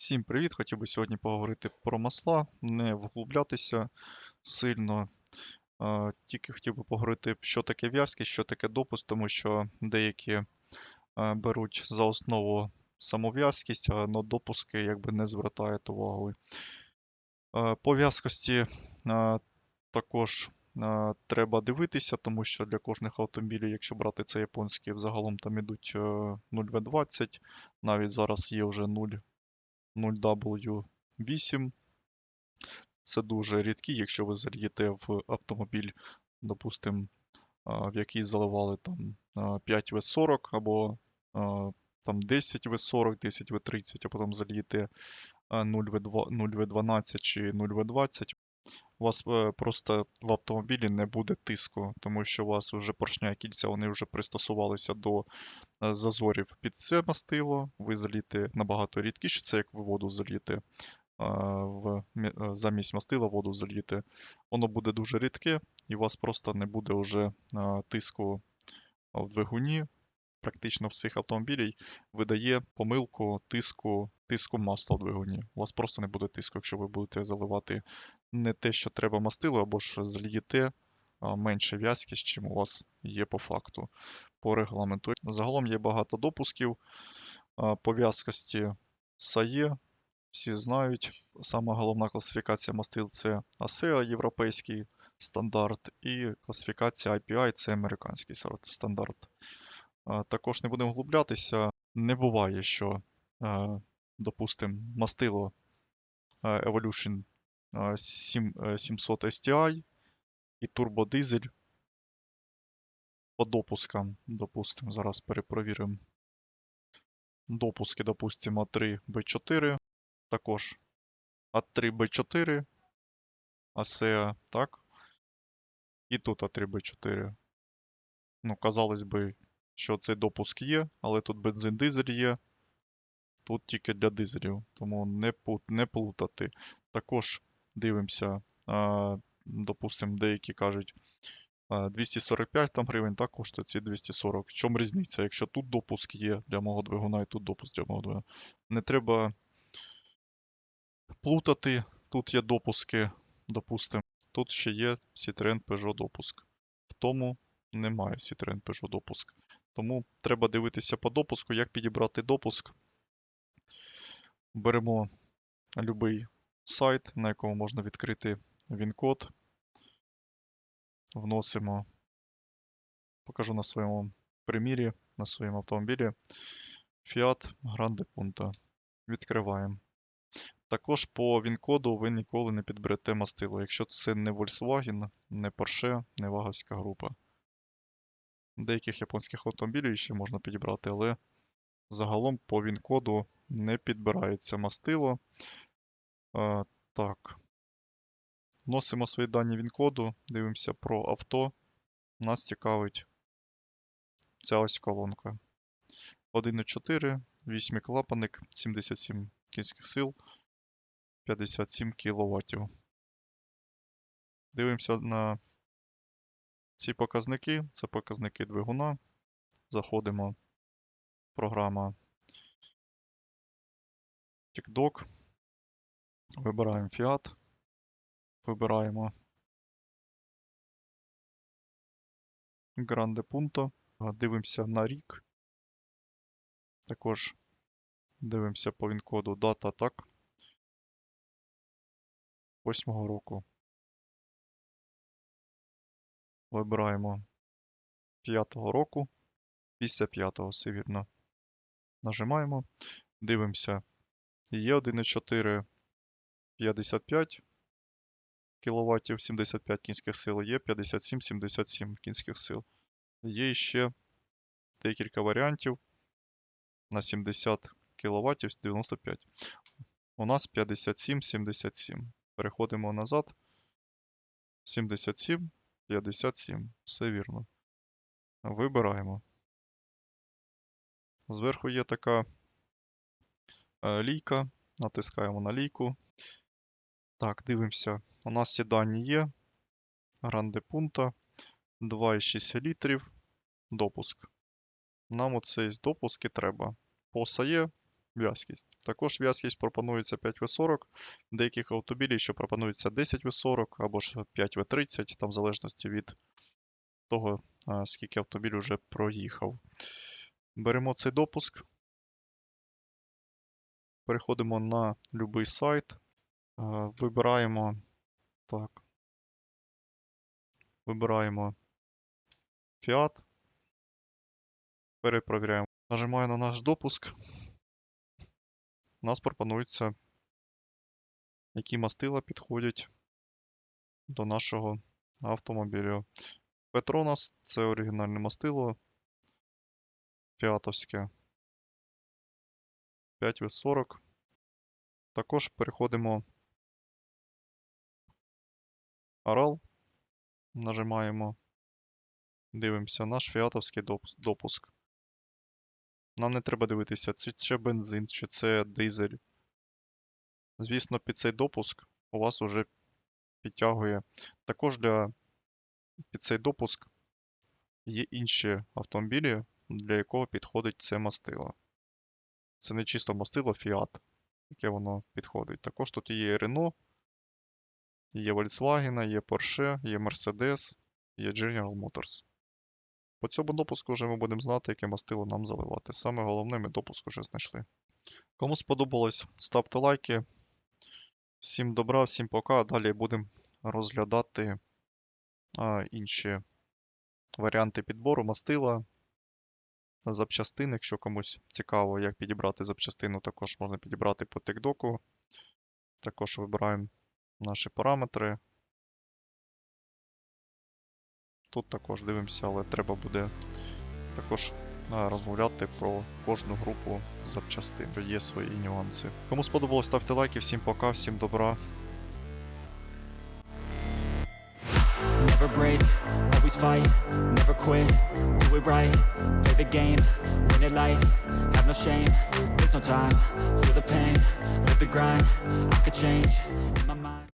Всім привіт! Хотів би сьогодні поговорити про масла, не вглублятися сильно. Тільки хотів би поговорити, що таке в'язкість, що таке допуск, тому що деякі беруть за основу саму в'язкість, а на допуски якби не звертають уваги. По в'язкості також треба дивитися, тому що для кожних автомобілів, якщо брати це японські, взагалом там ідуть е, 0V20, навіть зараз є вже 0 0W8. Це дуже рідкі, якщо ви зальєте в автомобіль, допустимо, в який заливали там 5В40 або там 10В40, 10В30, а потім зальєте 0В12 чи 0В20. У вас е, просто в автомобілі не буде тиску, тому що у вас вже поршня кільця вони вже пристосувалися до е, зазорів під це мастило. Ви заліте набагато рідкіше, це як ви воду заліте е, в, замість мастила воду заліте. Воно буде дуже рідке, і у вас просто не буде вже тиску в двигуні. Практично всіх автомобілів видає помилку тиску, тиску масла в двигуні. У вас просто не буде тиску, якщо ви будете заливати не те, що треба мастило, або ж зальєте а, менше в'язкість, чим у вас є по факту, по регламенту. Загалом є багато допусків по в'язкості САЄ. Всі знають, сама головна класифікація мастил це ASEA, європейський стандарт, і класифікація IPI це американський стандарт. Також не будемо вглублятися. Не буває, що, е, допустимо, мастило е, Evolution е, 7, е, 700 STI і турбодизель по допускам, допустимо, зараз перепровіримо. Допуски, допустимо, А3B4, також А3B4, ASEA, так? І тут А3B4. Ну, казалось би, що цей допуск є, але тут бензин дизель є. Тут тільки для дизелів, тому не, не плутати. Також дивимося, допустимо, деякі кажуть, 245 там гривень, так коштує ці 240. В чому різниця? Якщо тут допуск є для мого двигуна і тут допуск для мого двигуна. Не треба плутати. Тут є допуски, допустимо. Тут ще є Citroen Peugeot допуск. В тому немає Citroen Peugeot допуск. Тому треба дивитися по допуску, як підібрати допуск. Беремо будь-який сайт, на якому можна відкрити він-код. Вносимо, покажу на своєму примірі, на своєму автомобілі. Fiat Grande Punto. Відкриваємо. Також по він-коду ви ніколи не підберете мастило, якщо це не Volkswagen, не Porsche, не ваговська група. Деяких японських автомобілів ще можна підібрати, але загалом по він-коду не підбирається мастило. Е, так. Вносимо свої дані він-коду, дивимося про авто. Нас цікавить ця ось колонка. 1.4, 8 клапаник, 77 кінських сил, 57 кВт. Дивимося на ці показники. Це показники двигуна. Заходимо. Програма TikTok. Вибираємо Fiat. Вибираємо Grande Punto. Дивимося на рік. Також дивимося по він-коду дата так. 8 року. Вибираємо 5-го року. Після 5 все вірно. Нажимаємо. Дивимося. Є 1,4 55 кВт, 75 кінських сил, є 57-77 кінських сил. Є ще декілька варіантів на 70 кВт 95. У нас 57-77. Переходимо назад. 77, 57. Все вірно. Вибираємо. Зверху є така е, лійка. Натискаємо на лійку. Так, дивимося. У нас всі дані є. Гранде пункта. 2,6 літрів. Допуск. Нам оцей з допуски треба. По САЄ в'язкість. Також в'язкість пропонується 5В40, деяких автобілів ще пропонується 10В40 або ж 5В30, там в залежності від того, скільки автомобіль вже проїхав. Беремо цей допуск, переходимо на будь-який сайт, вибираємо так. Вибираємо Fiat. Перепровіряємо. Нажимаю на наш допуск. У нас пропонується, які мастила підходять до нашого автомобіля. Petronas це оригінальне мастило. Фіатовське 5В40. Також переходимо Арал. Нажимаємо. Дивимося наш фіатовський допуск. Нам не треба дивитися, чи це бензин, чи це дизель. Звісно, під цей допуск у вас вже підтягує. Також для під цей допуск є інші автомобілі, для якого підходить це мастило. Це не чисто мастило Fiat, яке воно підходить. Також тут є Renault, є Volkswagen, є Porsche, є Mercedes, є General Motors. По цьому допуску вже ми будемо знати, яке мастило нам заливати. Саме головне, ми допуск вже знайшли. Кому сподобалось, ставте лайки. Всім добра, всім пока. Далі будемо розглядати а, інші варіанти підбору мастила, запчастин. Якщо комусь цікаво, як підібрати запчастину, також можна підібрати по тикдоку. Також вибираємо наші параметри. Тут також дивимося, але треба буде також розмовляти про кожну групу запчастин, що є свої нюанси. Кому сподобалось, ставте лайки, всім пока, всім добра. Never break, always fight, never quit, do it right, play the game, win it life, have no shame, there's no time, feel the pain, live the grind, I could change, in my mind